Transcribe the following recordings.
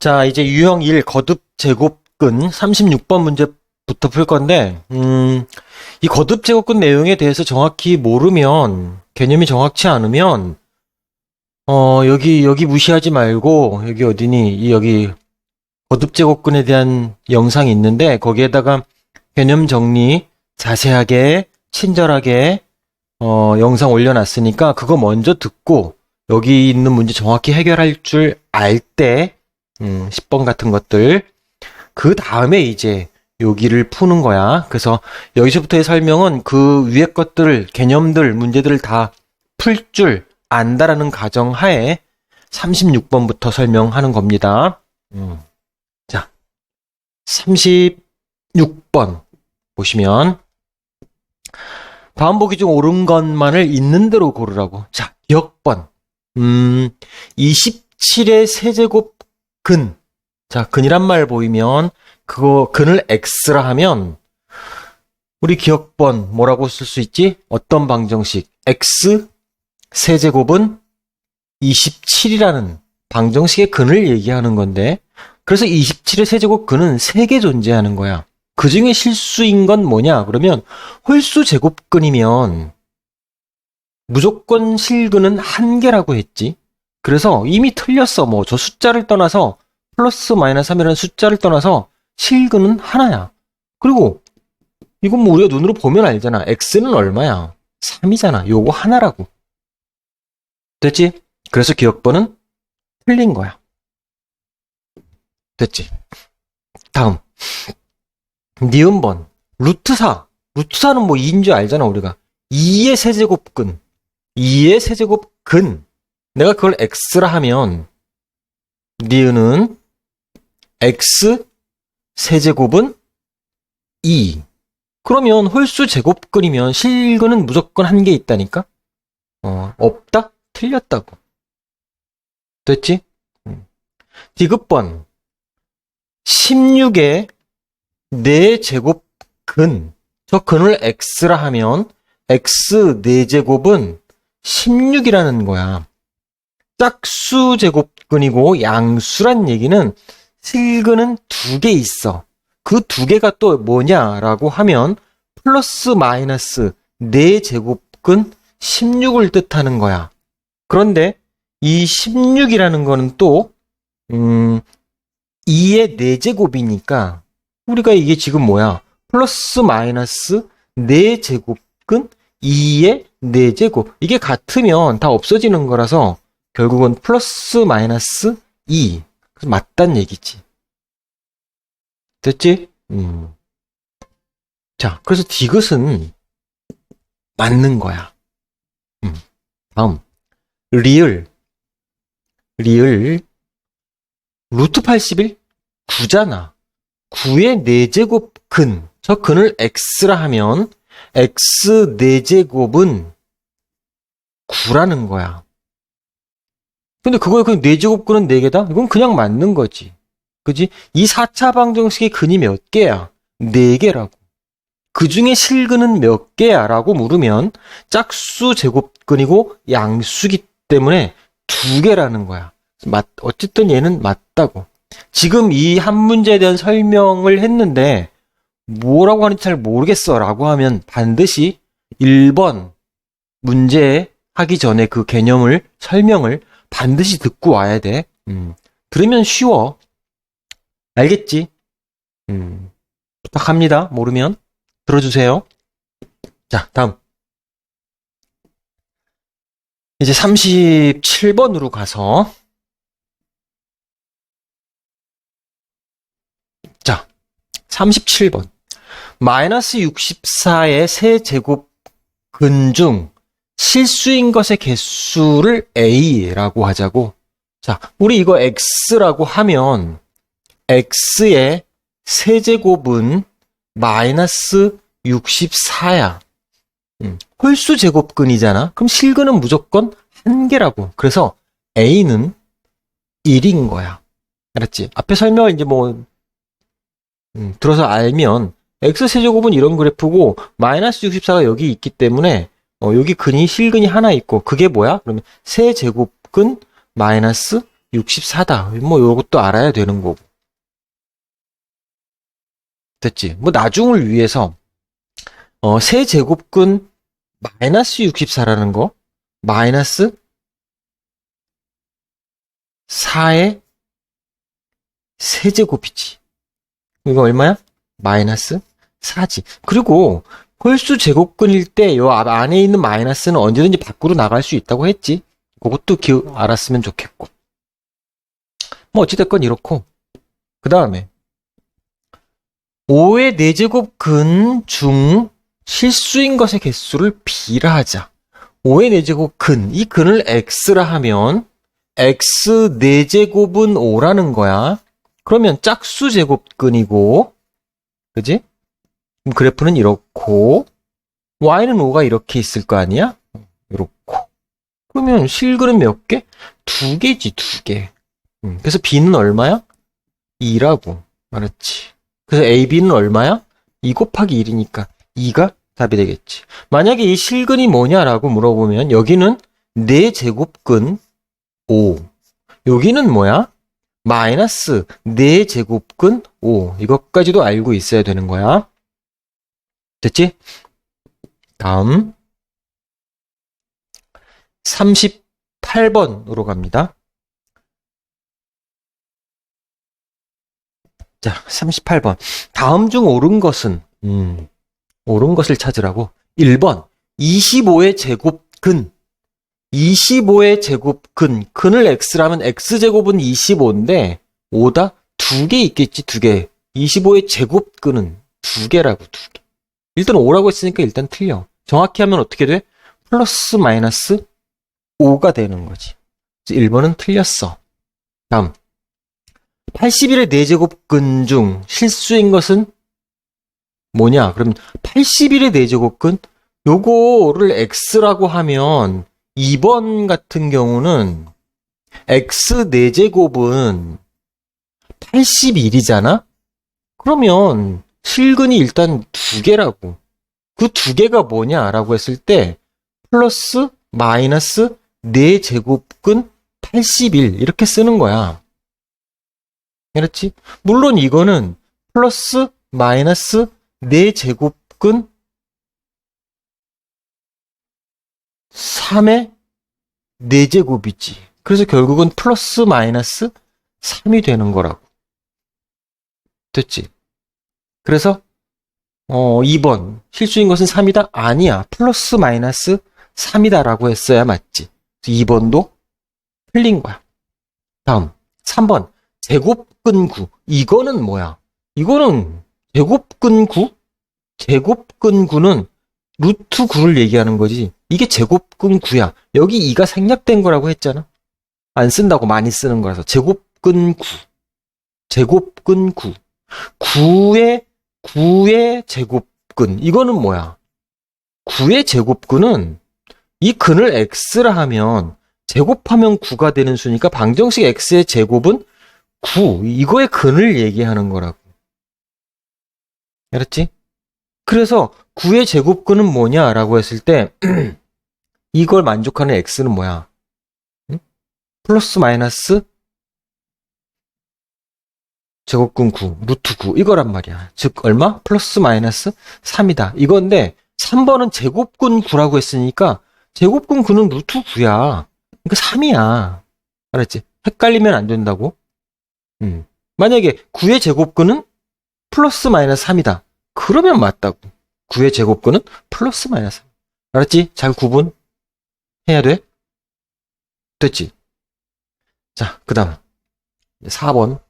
자, 이제 유형 1 거듭 제곱근 36번 문제부터 풀 건데, 음, 이 거듭 제곱근 내용에 대해서 정확히 모르면, 개념이 정확치 않으면, 어, 여기, 여기 무시하지 말고, 여기 어디니, 이 여기 거듭 제곱근에 대한 영상이 있는데, 거기에다가 개념 정리 자세하게, 친절하게, 어, 영상 올려놨으니까, 그거 먼저 듣고, 여기 있는 문제 정확히 해결할 줄 알 때, 음, 10번 같은 것들. 그 다음에 이제 여기를 푸는 거야. 그래서 여기서부터의 설명은 그 위에 것들, 개념들, 문제들을 다 풀 줄 안다라는 가정 하에 36번부터 설명하는 겁니다. 음. 자, 36번 보시면 다음 보기 중 옳은 것만을 있는 대로 고르라고. 자, 기억번. 음, 27의 세제곱 근. 자, 근이란 말 보이면 그거 근을 x라 하면 우리 기억번 뭐라고 쓸 수 있지? 어떤 방정식? x 세제곱은 27이라는 방정식의 근을 얘기하는 건데 그래서 27의 세제곱 근은 3개 존재하는 거야. 그 중에 실수인 건 뭐냐? 그러면 홀수 제곱근이면 무조건 실근은 한 개라고 했지. 그래서 이미 틀렸어. 뭐 저 숫자를 떠나서 플러스 마이너스 3이라는 숫자를 떠나서 실근은 하나야. 그리고 이건 뭐 우리가 눈으로 보면 알잖아. x는 얼마야? 3이잖아. 요거 하나라고. 됐지? 그래서 기억번은 틀린 거야. 됐지? 다음. 니은번. 루트 4. 루트 4는 뭐 2인 줄 알잖아, 우리가. 2의 세제곱근. 2의 세제곱근. 내가 그걸 x라 하면 니은은 x 세제곱은 2. 그러면 홀수 제곱근이면 실근은 무조건 한 개 있다니까? 어, 없다? 틀렸다고. 됐지? 음. 디귿번 16의 4제곱근. 저 근을 x라 하면 x 4제곱은 16이라는 거야. 짝수 제곱근이고 양수란 얘기는 실근은 두 개 있어. 그 두 개가 또 뭐냐라고 하면 플러스 마이너스 4제곱근 16을 뜻하는 거야. 그런데 이 16이라는 거는 또 음, 2의 4제곱이니까 우리가 이게 지금 뭐야? 플러스 마이너스 4제곱근 2의 4제곱. 이게 같으면 다 없어지는 거라서 결국은 플러스 마이너스 2. 그래서 맞단 얘기지. 됐지? 음. 자, 그래서 디귿은 맞는 거야. 음. 다음. 리을. 리을. 루트 81? 9잖아. 9의 4제곱 근. 저 근을 x라 하면 x 4제곱은 9라는 거야. 근데 그거에 그냥 4제곱근은 4개다? 이건 그냥 맞는 거지. 그지? 이 4차 방정식의 근이 몇 개야? 4개라고. 그 중에 실근은 몇 개야? 라고 물으면 짝수 제곱근이고 양수기 때문에 2개라는 거야. 맞, 어쨌든 얘는 맞다고. 지금 이 한 문제에 대한 설명을 했는데 뭐라고 하는지 잘 모르겠어 라고 하면 반드시 1번 문제 하기 전에 그 개념을 설명을 반드시 듣고 와야 돼. 음. 들으면 쉬워. 알겠지? 음. 부탁합니다. 모르면 들어주세요. 자, 다음. 이제 37번으로 가서 자, 37번. 마이너스 64의 세 제곱 근 중 실수인 것의 개수를 A라고 하자고. 자, 우리 이거 X라고 하면 X의 세제곱은 마이너스 64야. 음, 홀수 제곱근이잖아. 그럼 실근은 무조건 한 개라고. 그래서 A는 1인 거야. 알았지? 앞에 설명을 이제 뭐 음, 들어서 알면 x 세제곱은 이런 그래프고 마이너스 64가 여기 있기 때문에 어, 여기 근이 실근이 하나 있고 그게 뭐야? 그러면 세 제곱근 마이너스 64다. 뭐 요것도 알아야 되는 거고. 됐지? 뭐 나중을 위해서 어, 세 제곱근 마이너스 64라는 거 마이너스 4의 세제곱이지. 이거 얼마야? 마이너스 4지. 그리고 홀수 제곱근일 때 요 안에 있는 마이너스는 언제든지 밖으로 나갈 수 있다고 했지. 그것도 기억 알았으면 좋겠고. 뭐 어찌됐건 이렇고. 그 다음에 5의 4제곱 근 중 실수인 것의 개수를 b라 하자. 5의 4제곱 근, 이 근을 x라 하면 x 4제곱은 5라는 거야. 그러면 짝수 제곱근이고, 그지? 그래프는 이렇고, y는 5가 이렇게 있을 거 아니야? 이렇고. 그러면 실근은 몇 개? 두 개지, 두 개. 음, 그래서 b는 얼마야? 2라고. 알았지? 그래서 ab는 얼마야? 2 곱하기 1이니까 2가 답이 되겠지. 만약에 이 실근이 뭐냐라고 물어보면 여기는 4제곱근 5. 여기는 뭐야? 마이너스 4제곱근 5. 이것까지도 알고 있어야 되는 거야. 됐지? 다음 38번으로 갑니다. 자, 38번. 다음 중 옳은 것은 음, 옳은 것을 찾으라고. 1번. 25의 제곱 근. 25의 제곱 근. 근을 x라면 x제곱은 25인데 5다? 두개 있겠지, 두 개. 25의 제곱 근은 두 개라고, 두 개. 일단 5라고 했으니까 일단 틀려. 정확히 하면 어떻게 돼? 플러스 마이너스 5가 되는 거지. 1번은 틀렸어. 다음. 81의 4제곱근 중 실수인 것은 뭐냐? 그럼 81의 4제곱근 요거를 x라고 하면 2번 같은 경우는 x 4제곱은 81이잖아? 그러면 실근이 일단 두 개라고. 그 두 개가 뭐냐라고 했을 때 플러스 마이너스 4제곱근 81 이렇게 쓰는 거야. 그렇지? 물론 이거는 플러스 마이너스 4제곱근 3의 4제곱이지. 그래서 결국은 플러스 마이너스 3이 되는 거라고. 됐지? 그래서 어 2번 실수인 것은 3이다? 아니야. 플러스 마이너스 3이다라고 했어야 맞지. 2번도 틀린 거야. 다음 3번 제곱근 9. 이거는 뭐야? 이거는 제곱근 9? 제곱근 9는 루트 9를 얘기하는 거지. 이게 제곱근 9야. 여기 2가 생략된 거라고 했잖아. 안 쓴다고 많이 쓰는 거라서. 제곱근 9. 제곱근 9. 9의 9의 제곱근. 이거는 뭐야? 9의 제곱근은 이 근을 x라 하면 제곱하면 9가 되는 수니까 방정식 x의 제곱은 9. 이거의 근을 얘기하는 거라고. 알았지? 그래서 9의 제곱근은 뭐냐라고 했을 때 이걸 만족하는 x는 뭐야? 응? 플러스 마이너스 제곱근 9, 루트 9 이거란 말이야. 즉 얼마? 플러스 마이너스 3이다. 이건데 3번은 제곱근 9라고 했으니까 제곱근 9는 루트 9야. 그러니까 3이야. 알았지? 헷갈리면 안 된다고. 음. 만약에 9의 제곱근은 플러스 마이너스 3이다. 그러면 맞다고. 9의 제곱근은 플러스 마이너스 3. 알았지? 잘 구분 해야 돼? 됐지? 자, 그 다음. 4번.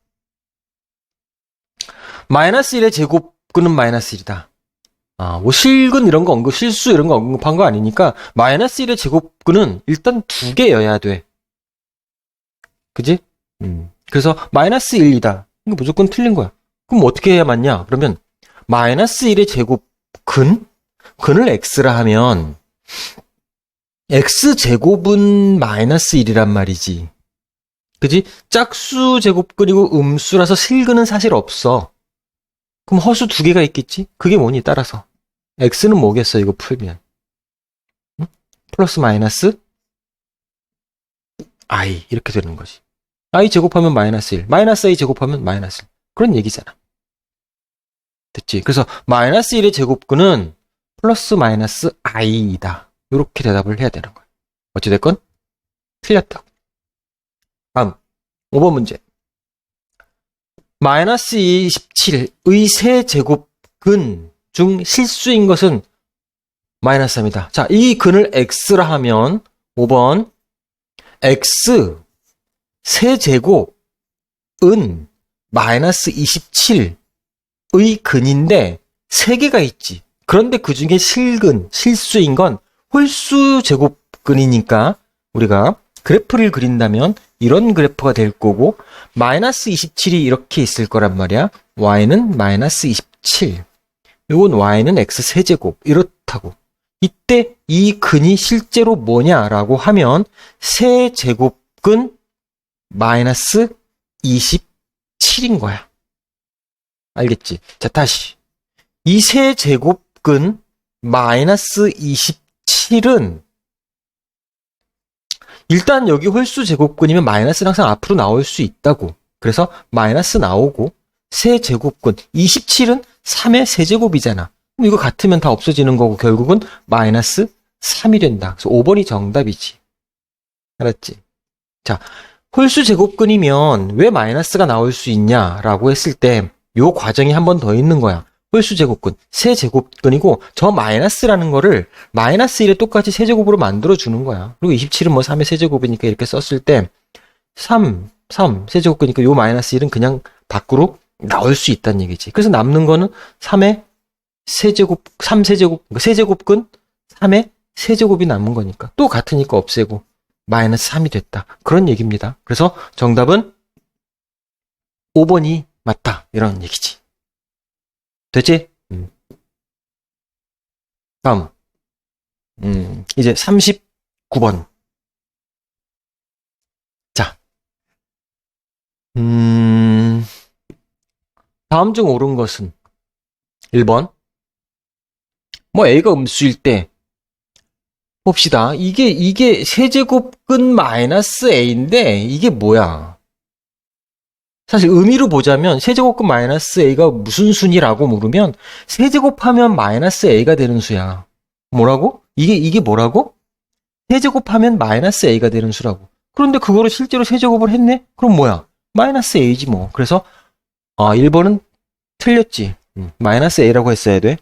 마이너스 1의 제곱근은 마이너스 1이다. 아, 뭐 실근 이런 거 언급, 실수 이런 거 언급한 거 아니니까 마이너스 1의 제곱근은 일단 두 개여야 돼. 그지? 음. 그래서 마이너스 1이다. 이거 무조건 틀린 거야. 그럼 어떻게 해야 맞냐? 그러면 마이너스 1의 제곱 근? 근을 x라 하면 x 제곱은 마이너스 1이란 말이지. 그지? 짝수 제곱근이고 음수라서 실근은 사실 없어. 그럼 허수 두 개가 있겠지? 그게 뭐니 따라서. x는 뭐겠어 이거 풀면. 응? 플러스 마이너스 i 이렇게 되는 거지. i 제곱하면 마이너스 1, 마이너스 i 제곱하면 마이너스 1. 그런 얘기잖아. 됐지? 그래서 마이너스 1의 제곱근은 플러스 마이너스 i이다. 이렇게 대답을 해야 되는 거야. 어찌됐건 틀렸다. 다음 5번 문제. 마이너스 27의 세제곱근 중 실수인 것은 마이너스 3이다. 자, 이 근을 x라 하면 5번 x 세제곱은 마이너스 27의 근인데 3개가 있지. 그런데 그 중에 실근, 실수인 건 홀수 제곱근이니까 우리가 그래프를 그린다면 이런 그래프가 될 거고 마이너스 27이 이렇게 있을 거란 말이야. y는 마이너스 27. 이건 y는 x 세제곱 이렇다고. 이때 이 근이 실제로 뭐냐라고 하면 세제곱근 마이너스 27인 거야. 알겠지? 자, 다시. 이 세제곱근 마이너스 27은 일단 여기 홀수 제곱근이면 마이너스는 항상 앞으로 나올 수 있다고. 그래서 마이너스 나오고 세 제곱근 27은 3의 세제곱이잖아. 그럼 이거 같으면 다 없어지는 거고 결국은 마이너스 3이 된다. 그래서 5번이 정답이지. 알았지? 자, 홀수 제곱근이면 왜 마이너스가 나올 수 있냐라고 했을 때 요 과정이 한 번 더 있는 거야. 홀수 제곱근, 세 제곱근이고 저 마이너스라는 거를 마이너스 1에 똑같이 세 제곱으로 만들어 주는 거야. 그리고 27은 뭐 3의 세 제곱이니까 이렇게 썼을 때 3, 3 세 제곱근이니까 요 마이너스 1은 그냥 밖으로 나올 수 있다는 얘기지. 그래서 남는 거는 3의 세제곱, 3세제곱, 세제곱근 3의 세제곱이 남은 거니까 또 같으니까 없애고 마이너스 3이 됐다. 그런 얘기입니다. 그래서 정답은 5번이 맞다. 이런 얘기지. 됐지? 음. 다음. 음, 이제 39번. 자. 음, 다음 중 옳은 것은 1번. 뭐 A가 음수일 때 봅시다. 이게 이게 세제곱근 마이너스 A인데 이게 뭐야? 사실 의미로 보자면 세제곱근 마이너스 A가 무슨 순이라고 물으면 세제곱하면 마이너스 A가 되는 수야. 뭐라고? 이게 이게 뭐라고? 세제곱하면 마이너스 A가 되는 수라고. 그런데 그거를 실제로 세제곱을 했네? 그럼 뭐야? 마이너스 A지 뭐. 그래서 아 1번은 틀렸지. 음, 마이너스 A라고 했어야 돼.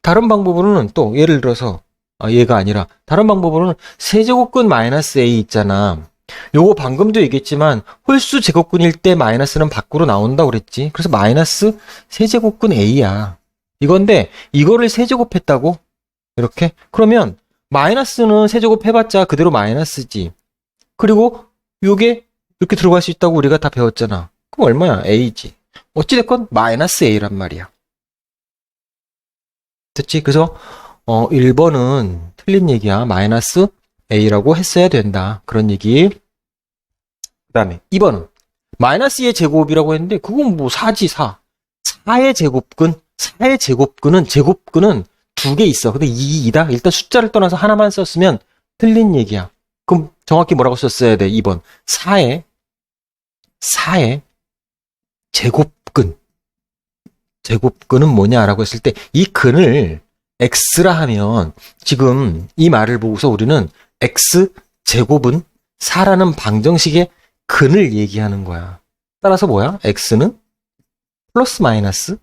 다른 방법으로는 또 예를 들어서 아, 얘가 아니라 다른 방법으로는 세제곱근 마이너스 a 있잖아. 요거 방금도 얘기했지만 홀수 제곱근일 때 마이너스는 밖으로 나온다고 그랬지. 그래서 마이너스 세제곱근 a야. 이건데 이거를 세제곱했다고 이렇게 그러면 마이너스는 세제곱 해봤자 그대로 마이너스지. 그리고 요게 이렇게 들어갈 수 있다고 우리가 다 배웠잖아. 그럼 얼마야? a지. 어찌됐건 마이너스 a란 말이야. 됐지? 그래서 어 1번은 틀린 얘기야. 마이너스 a라고 했어야 된다. 그런 얘기. 그 다음에 2번은 마이너스 2의 제곱이라고 했는데 그건 뭐 4지 4. 4의 제곱근 4의 제곱근은 제곱근은 두 개 있어. 근데 2, 2다. 일단 숫자를 떠나서 하나만 썼으면 틀린 얘기야. 그럼 정확히 뭐라고 썼어야 돼? 2번. 4의 4의 제곱근. 제곱근은 뭐냐라고 했을 때 이 근을 x라 하면 지금 이 말을 보고서 우리는 x 제곱은 4라는 방정식의 근을 얘기하는 거야. 따라서 뭐야? x는 플러스 마이너스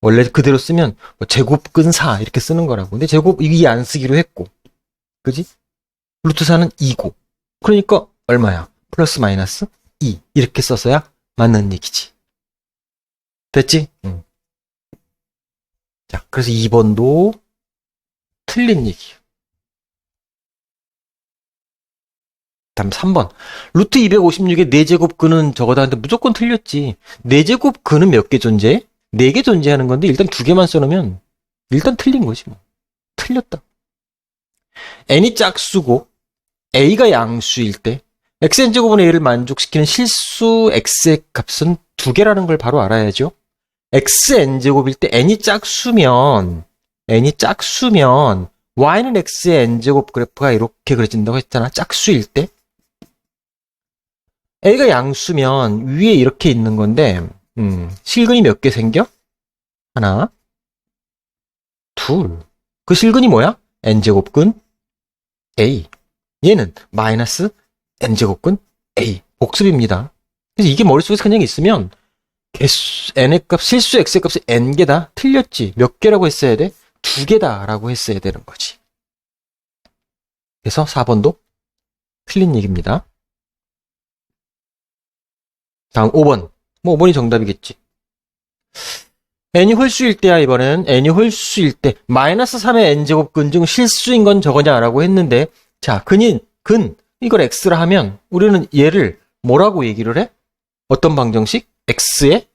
원래 그대로 쓰면 뭐 제곱근 4 이렇게 쓰는 거라고. 근데 제곱 이게 안 쓰기로 했고. 그지? 루트 4는 2고. 그러니까 얼마야? 플러스 마이너스 2 이렇게 써서야 맞는 얘기지. 됐지? 응. 자, 그래서 2번도 틀린 얘기예요. 다음 3번. 루트 256의 4제곱 근은 저거다 하는데 무조건 틀렸지. 4제곱 근은 몇 개 존재해? 4개 존재하는 건데 일단 두 개만 써놓으면 일단 틀린 거지 뭐. 틀렸다. n이 짝수고 a가 양수일 때 xn제곱은 a를 만족시키는 실수 x의 값은 두 개라는 걸 바로 알아야죠. Xn제곱일 때 n이 짝수면 n이 짝수면 y는 x의 n제곱 그래프가 이렇게 그려진다고 했잖아. 짝수일 때. a가 양수면 위에 이렇게 있는 건데, 음, 실근이 몇 개 생겨? 하나, 둘. 그 실근이 뭐야? n제곱근 a. 얘는 마이너스 n제곱근 a. 복습입니다. 그래서 이게 머릿속에 그냥 있으면 개수, n의 값, 실수 x의 값이 n개다 틀렸지. 몇 개라고 했어야 돼? 두 개다라고 했어야 되는 거지. 그래서 4번도 틀린 얘기입니다. 다음 5번. 뭐 5번이 정답이겠지. n이 홀수일 때야 이번엔 n이 홀수일 때 마이너스 3의 n제곱 근 중 실수인 건 저거냐라고 했는데 자 근인 근 이걸 x라 하면 우리는 얘를 뭐라고 얘기를 해? 어떤 방정식? X의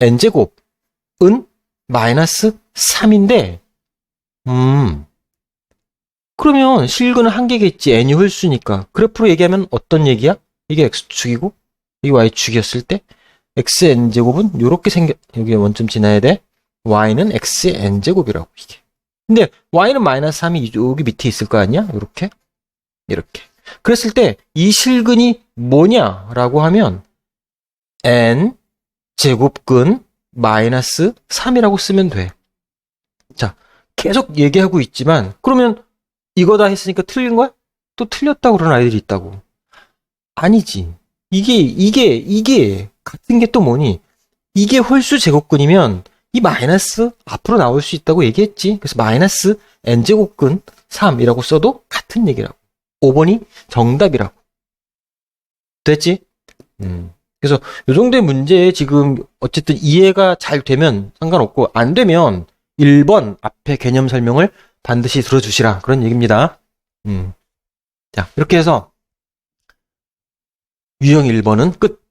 n제곱은 마이너스 3인데 음 그러면 실근은 한 개겠지. N이 홀수니까. 그래프로 얘기하면 어떤 얘기야? 이게 x축이고 이게 y축이었을 때 x n제곱은 이렇게 생겨 여기 원점 지나야 돼. Y는 x의 n제곱이라고 이게. 근데 y는 마이너스 3이 여기 밑에 있을 거 아니야? 이렇게? 이렇게. 그랬을 때 이 실근이 뭐냐라고 하면 n 제곱근 마이너스 3이라고 쓰면 돼. 자, 계속 얘기하고 있지만 그러면 이거다 했으니까 틀린 거야? 또 틀렸다고 그러는 아이들이 있다고. 아니지. 이게 이게 이게 같은 게 또 뭐니? 이게 홀수 제곱근이면 이 마이너스 앞으로 나올 수 있다고 얘기했지. 그래서 마이너스 n제곱근 3이라고 써도 같은 얘기라고. 5번이 정답이라고. 됐지? 음. 그래서 요 정도의 문제에 지금 어쨌든 이해가 잘 되면 상관없고 안 되면 1번 앞에 개념 설명을 반드시 들어주시라 그런 얘기입니다. 음. 자, 이렇게 해서 유형 1번은 끝.